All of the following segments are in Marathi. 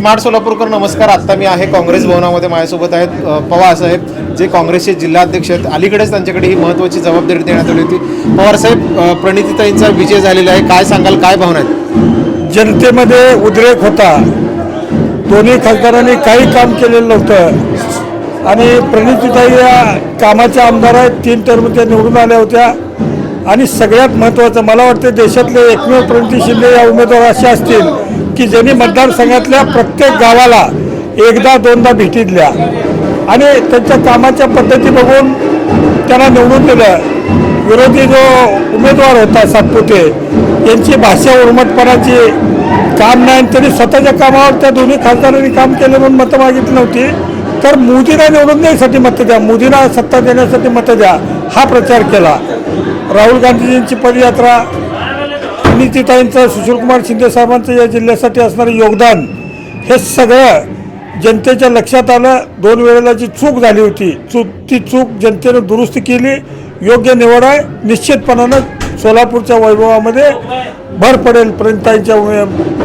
स्मार्ट सोलापूरकर नमस्कार. आत्ता मी आहे काँग्रेस भवनामध्ये. माझ्यासोबत आहेत पवार साहेब जे काँग्रेसचे जिल्हाध्यक्ष आहेत. अलीकडेच त्यांच्याकडे ही महत्त्वाची जबाबदारी देण्यात आली होती. पवार साहेब प्रणितीताईंचा विजय झालेला आहे. काय सांगाल? काय भावना आहेत? जनतेमध्ये उद्रेक होता. दोन्ही खासदारांनी काही काम केलेलं नव्हतं. आणि प्रणितीताई या कामाच्या आमदार आहेत. तीन टर्म त्या निवडून आल्या होत्या. आणि सगळ्यात महत्त्वाचं मला वाटतं देशातले एकमेव प्रणिती शिंदे या उमेदवार असे असतील. की ज्यांनी मतदारसंघातल्या प्रत्येक गावाला एकदा दोनदा भेटी दिल्या. आणि त्यांच्या कामाच्या पद्धती बघून त्यांना निवडून दिलं. विरोधी जो उमेदवार होता सातपुते यांची भाषा उर्मटपणाची काम नाही आणि त्यांनी स्वतःच्या कामावर त्या दोन्ही खासदारांनी काम केलं म्हणून मतं मागितली नव्हती. तर मोदीला निवडून देण्यासाठी मतं द्या मोदीला सत्ता देण्यासाठी मतं द्या हा प्रचार केला. राहुल गांधीजींची पदयात्रा नीतीताईंचं सुशीलकुमार शिंदे साहेबांचं या जिल्ह्यासाठी असणारं योगदान हे सगळं जनतेच्या लक्षात आलं. दोन वेळेला जी चूक झाली होती चूक ती चूक जनतेनं दुरुस्त केली. योग्य निवड आहे. निश्चितपणानं सोलापूरच्या वैभवामध्ये भर पडेल प्रणताईंच्या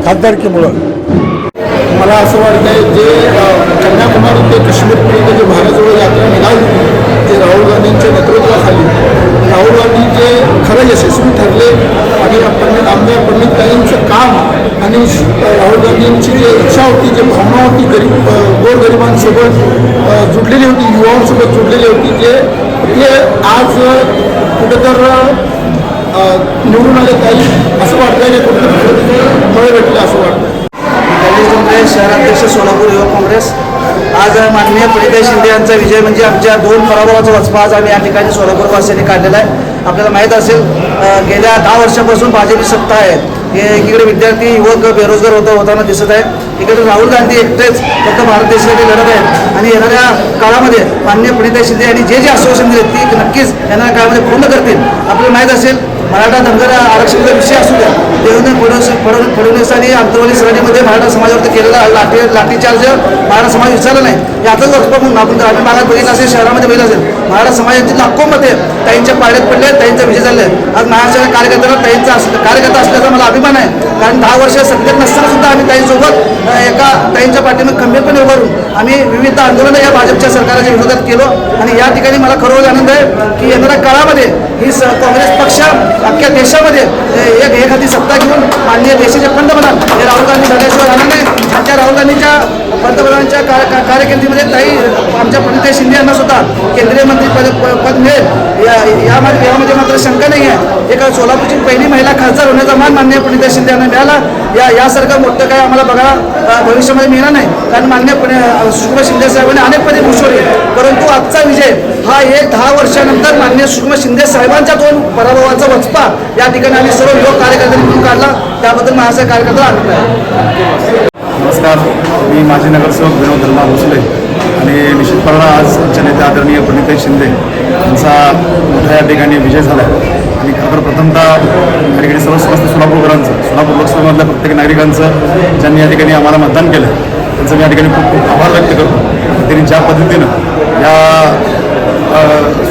खासदारकीमुळं. मला असं वाटतं जे कन्याकुमारी ते काश्मीरपर्यंत जे भारतजोडो यात्रा निघाली ते राहुल गांधींच्या नेतृत्वाखाली राहुल गांधींचे खरं यशस्वी ठरले आणि पंडित आमदार पंडितताईंचं काम आणि राहुल गांधींची जी इच्छा होती जी भावना होती गरीब गोरगरिबांसोबत जुडलेली होती युवांसोबत जुडलेली होती जे ते आज कुठंतरी निवडून आले ताई असं वाटतंय की कुठेतरी फळ भेटलं असं वाटतं गणेश डोंगरे शहराध्यक्ष सोलापूर युवक काँग्रेस. आज माननीय प्रणिताई शिंदे यांचा विजय म्हणजे आमच्या दोन पराभवाचा वचपा आज आम्ही या ठिकाणी सोलापूरवासियांनी काढलेला आहे. आपल्याला माहीत असेल गेल्या दहा वर्षापासून भाजपची सत्ता आहे. हे एकीकडे विद्यार्थी युवक बेरोजगार होता होताना दिसत आहेत. इकडे राहुल गांधी एकटेच फक्त भारत देशासाठी लढत आहेत. आणि येणाऱ्या काळामध्ये मान्य प्रणिताई शिंदे यांनी जे जे आश्वासन दिले ती नक्कीच येणाऱ्या काळामध्ये पूर्ण करतील. आपल्याला माहीत असेल मराठा धनगर आरक्षणाचा विषय असू द्या. देवेंद्र फडणवीस फडणवीस फडणवीस आणि अंतर्वाली सराटीमध्ये मराठा समाजावरती केलेला लाठी लाठीचार्ज मराठा समाज विचारला नाही. याचाच वचपा म्हणून आपण ग्रामीण भागात बघितलं असेल शहरामध्ये बघितलं असेल. मराठा समाजाची लाखो मते ताईंच्या पाड्यात पडले ताईंचा विजय झाले आज महाराष्ट्राच्या कार्यकर्त्याला ताईंचा कार्यकर्ता असल्याचा मला अभिमान आहे. कारण दहा वर्ष सत्तेत नसताना सुद्धा आम्ही ताईंसोबत एका ताईंच्या पाठीनं खंबीरपणे उभारून आम्ही विविध आंदोलनं या भाजपच्या सरकारच्या विरोधात केलो. आणि या ठिकाणी मला खरोखर आनंद आहे की येणाऱ्या काळामध्ये ही स काँग्रेस पक्ष अख्ख्या देशामध्ये एक एखादी सत्ता घेऊन माननीय देशाचे पंतप्रधान हे राहुल गांधी झाल्याशिवाय राहणार नाही. आणि त्या राहुल गांधीच्या पंतप्रधानांच्या कार्यकिर्दीमध्ये ताई आमच्या प्रणिताई शिंदे यांना सुद्धा केंद्रीय मंत्री पद प- पद मिळेल. यामध्ये यामध्ये मात्र शंका नाही आहे. एका सोलापूरची पहिली महिला खासदार होण्याचा मान माननीय प्रणिताई शिंदे यांना मिळाला. या यासारखं मोठं काय आम्हाला बघायला भविष्यामध्ये मिळणार नाही. कारण मान्य सुषमा शिंदे साहेबांनी अनेक पदे भूषवली परंतु आजचा विजय हा एक दहा वर्षानंतर मान्य सुषमा शिंदे साहेबांच्या दोन पराभवाचा वचपा. या ठिकाणी आम्ही सर्व युवक कार्यकर्त्यांनी मिळून काढला. त्याबद्दल महाराष्ट्र कार्यकर्ता आनंद आहे. नमस्कार. मी माजी नगरसेवक विनोद धर्मा भोसले आणि निश्चितपणे आज आमच्या नेते आदरणीय प्रणिताई शिंदे. त्यांचा मोठ्या या ठिकाणी विजय झाला आहे. आणि खरं प्रथमतः या ठिकाणी सर्व समस्त सोलापूरकरांचं सोलापूर लोकसभेमधल्या प्रत्येक नागरिकांचं ज्यांनी या ठिकाणी आम्हाला मतदान केलं त्यांचं मी या ठिकाणी खूप खूप आभार व्यक्त करतो. त्यांनी ज्या पद्धतीनं या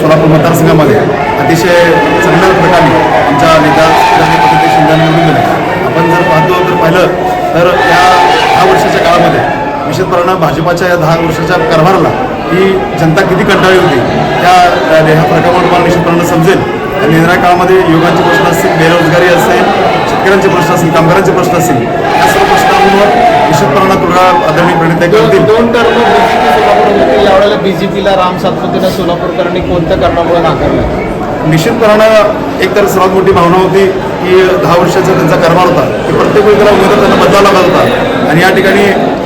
सोलापूर मतदारसंघामध्ये अतिशय चांगल्या प्रकारे आमच्या नेता पद्धतीने शिंदे निवडून दिले. आपण जर पाहतो तर पाहिलं तर या दहा वर्षाच्या काळामध्ये निश्चितपणानं भाजपाच्या या दहा वर्षाच्या कारभाराला ही जनता किती कंटाळली होती. त्या ह्या फरकामुळे तुम्हाला निश्चितपणानं समजेल. आणि येणाऱ्या काळामध्ये युवकांचे प्रश्न असतील बेरोजगारी असेल शेतकऱ्यांचे प्रश्न असतील कामगारांचे प्रश्न असतील या सर्व प्रश्नांवर निश्चितपणानं तुला आदरणीय प्रणित करतील. दोन टर्म बीजेपी सोलापूर यावेळेला बीजेपीला राम सातपुतेनं सोलापूरकरांनी कोणत्या कारणामुळे नाकारलं? निश्चितपणानं एक तर सर्वात मोठी भावना होती की दहा वर्षाचा त्यांचा कारभार होता. की प्रत्येक वेळी त्याला उमेदवार त्यांना बदलावा लागत होता. आणि या ठिकाणी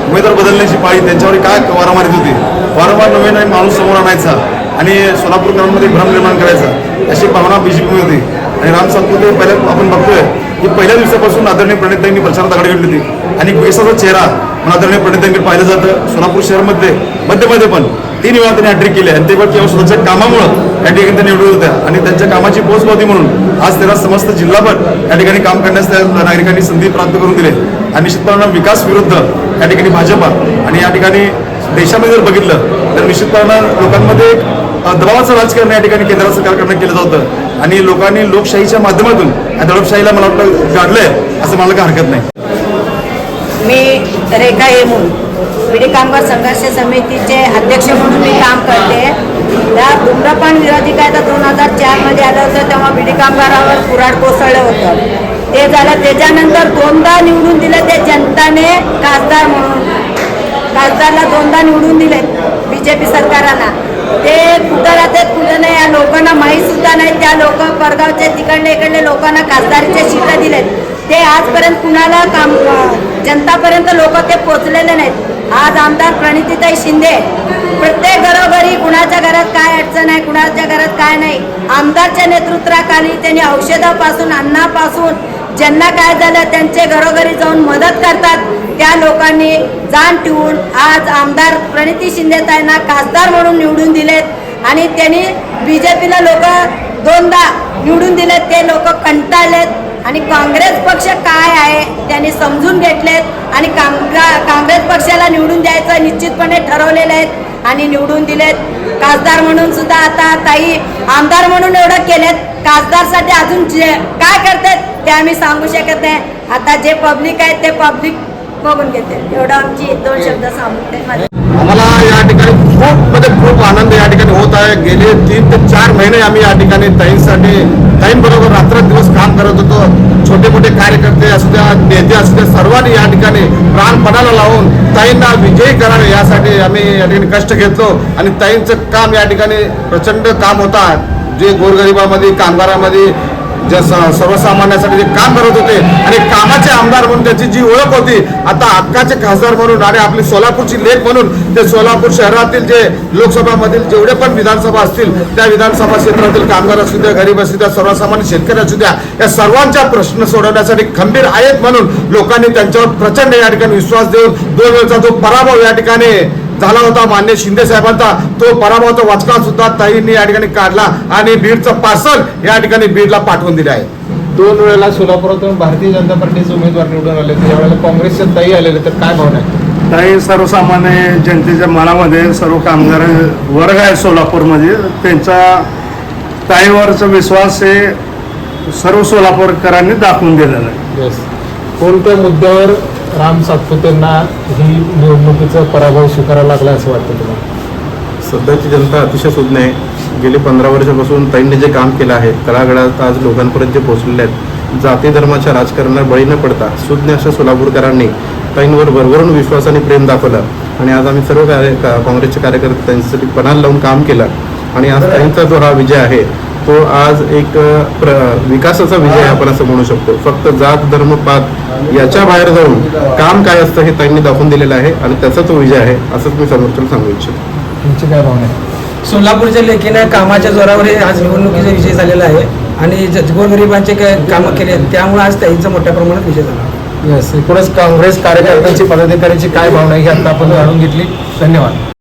उमेदवार बदलण्याची पाळी त्यांच्यावर काय वारंवार येत होती? वारंवार नवीन नवीन माणूस समोर आणायचा आणि सोलापूरकरांमध्ये भ्रम निर्माण करायचा. अशी भावना बीजेपीमध्ये होती. आणि राम सातपुते पहिल्या आपण बघतोय की पहिल्या दिवसापासून आदरणीय प्रणितांनी प्रचारात आघाडी घेतली होती. आणि केसाचा चेहरा म्हणून आदरणीय प्रणितांकडे पाहिलं जातं. सोलापूर शहरमध्ये मध्यमध्ये पण तीन वेळा त्यांनी अट्रिक केली आणि ते पण केवळ स्वतःच्या कामामुळं या ठिकाणी त्या निवडून होत्या. आणि त्यांच्या कामाची पोच होती म्हणून आज त्यांना समस्त जिल्हाभर या ठिकाणी काम करण्यास त्या नागरिकांनी संधी प्राप्त करून दिले. आणि निश्चितपणे विकास विरुद्ध या ठिकाणी भाजपा आणि या ठिकाणी देशामध्ये जर बघितलं तर निश्चितपणानं लोकांमध्ये एक दबावाचं राजकारण या ठिकाणी केंद्र सरकारकडनं केलं जातं. आणि लोकांनी लोकशाहीच्या माध्यमातून या दडपशाहीला मला वाटतं गाडलंय असं मला काही हरकत नाही. मी रेखा येमून विडी कामगार संघर्ष समितीचे अध्यक्ष म्हणून मी काम करते. त्या धूम्रपान विरोधी कायदा दोन हजार चारमध्ये आलं होतं तेव्हा विडी कामगारावर कुऱ्हाड कोसळलं होतं. ते झालं. त्याच्यानंतर दोनदा निवडून दिलं ते जनताने खासदार म्हणून. खासदारला दोनदा निवडून दिले बी जे पी सरकारांना ते कुठं राहतात कुठं नाही या लोकांना माहीत सुद्धा नाही. त्या लोक परगावचे तिकडले इकडले लोकांना खासदारीचे सीटं दिलेत. ते आजपर्यंत कुणाला काम जनतापर्यंत लोक ते पोचलेले नाहीत. आज आमदार प्रणितीताई शिंदे. प्रत्येक घरोघरी कुणाच्या घरात काय अडचण आहे कुणाच्या घरात काय नाही. आमदारच्या नेतृत्वाखाली त्यांनी औषधापासून अन्नापासून ज्यांना काय झालं त्यांचे घरोघरी जाऊन मदत करतात. त्या लोकांनी जाण ठेवून आज आमदार प्रणिती शिंदेताईंना खासदार म्हणून निवडून दिलेत आणि त्यांनी बी जे पीला लोक दोनदा निवडून दिलेत ते लोक कंटाळलेत. आणि काँग्रेस पक्ष काय आहे त्यांनी समजून घेतलेत. आणि कांग्रा काँग्रेस पक्षाला निवडून द्यायचं निश्चितपणे ठरवलेलं आहेत आणि निवडून दिलेत. खासदार म्हणून सुद्धा आता ताई आमदार म्हणून एवढं केलेत. खासदारसाठी अजून जे काय करतात ते आम्ही सांगू शकत नाही. आता जे पब्लिक आहे ते पब्लिक बघून घेते एवढं आमची दोन शब्द सांगते. आम्हाला या ठिकाणी खूप म्हणजे खूप आनंद या ठिकाणी होत आहे. गेले तीन ते चार महिने आम्ही या ठिकाणी ताईंसाठी ताईंबरोबर रात्रंदिवस काम करत होतो. छोटे मोठे कार्यकर्ते असू द्या नेते असू द्या सर्वांनी या ठिकाणी प्राणपणाला लावून ताईंना विजयी करावे यासाठी आम्ही या ठिकाणी कष्ट घेतलो. आणि ताईंचं काम या ठिकाणी प्रचंड काम होता. जे गोरगरिबामध्ये कामगारामध्ये ज्या सर्वसामान्यासाठी जे काम करत होते आणि कामाचे आमदार म्हणून त्याची जी ओळख होती आता हक्काचे खासदार म्हणून आणि आपली सोलापूरची लेख म्हणून ते सोलापूर शहरातील जे लोकसभामधील जेवढे पण विधानसभा असतील त्या विधानसभा क्षेत्रातील कामगार असू द्या गरीब असू द्या सर्वसामान्य शेतकरी असू द्या या सर्वांचा प्रश्न सोडवण्यासाठी खंबीर आहेत म्हणून लोकांनी त्यांच्यावर प्रचंड या ठिकाणी विश्वास देऊन दोन वेळचा जो पराभव या ठिकाणी झाला होता मान्य शिंदे साहेबांचा. तो पराभवाचा वाचका सुद्धा ताईंनी या ठिकाणी काढला आणि बीडचं पार्सल या ठिकाणी बीडला पाठवून दिले आहे. दोन वेळेला सोलापुरातून भारतीय जनता पार्टीचे उमेदवार निवडून आले होते. यावेळेला काँग्रेसच्या ताई आलेले तर काय भावना आहे? काही सर्वसामान्य जनतेच्या मनामध्ये सर्व कामगार वर्ग आहे सोलापूरमध्ये. त्यांचा ताईवरचा विश्वास हे सर्व सोलापूरकरांनी दाखवून दिलेला आहे. येस कोणत्या मुद्द्यावर राम सातपुतेंना ही निवडणुकीचा पराभव स्वीकारावा लागला असं वाटतं तुम्हाला? सध्याची जनता अतिशय सुज्ञ आहे. गेली पंधरा वर्षापासून ताईंनी जे काम केलं आहे तळागळात आज लोकांपर्यंत जे पोहोचलेले आहेत जाती धर्माच्या राजकारणात बळी न पडता सुज्ञ अशा सोलापूरकरांनी ताईंवर भरभरून विश्वास आणि प्रेम दाखवलं. आणि आज आम्ही सर्व कार्य काँग्रेसचे कार्यकर्ते त्यांच्यासाठी पणाला लावून काम केलं. आणि आज ताईंचा जो हा विजय आहे तो आज एक प्र विकासाचा विजय आपण असं म्हणू शकतो. फक्त जात धर्म पात याच्या बाहेर जाऊन काम काय असतं हे ताईंनी दाखवून दिलेलं आहे आणि त्याचा तो विजय आहे असंच मी समोरच्याला सांगू इच्छितो. तुमची काय भावना आहे? सोलापूरच्या लेखीनं कामाच्या जोरावर हे आज निवडणुकीचा विजय झालेला आहे आणि ज- गोरगरिबांचे काय कामं केले आहेत त्यामुळे आज त्यांचा मोठ्या प्रमाणात विजय झाला. येस एकूणच काँग्रेस कार्यकर्त्यांची पदाधिकाऱ्यांची काय भावना आहे ही आता आपण जाणून घेतली. धन्यवाद.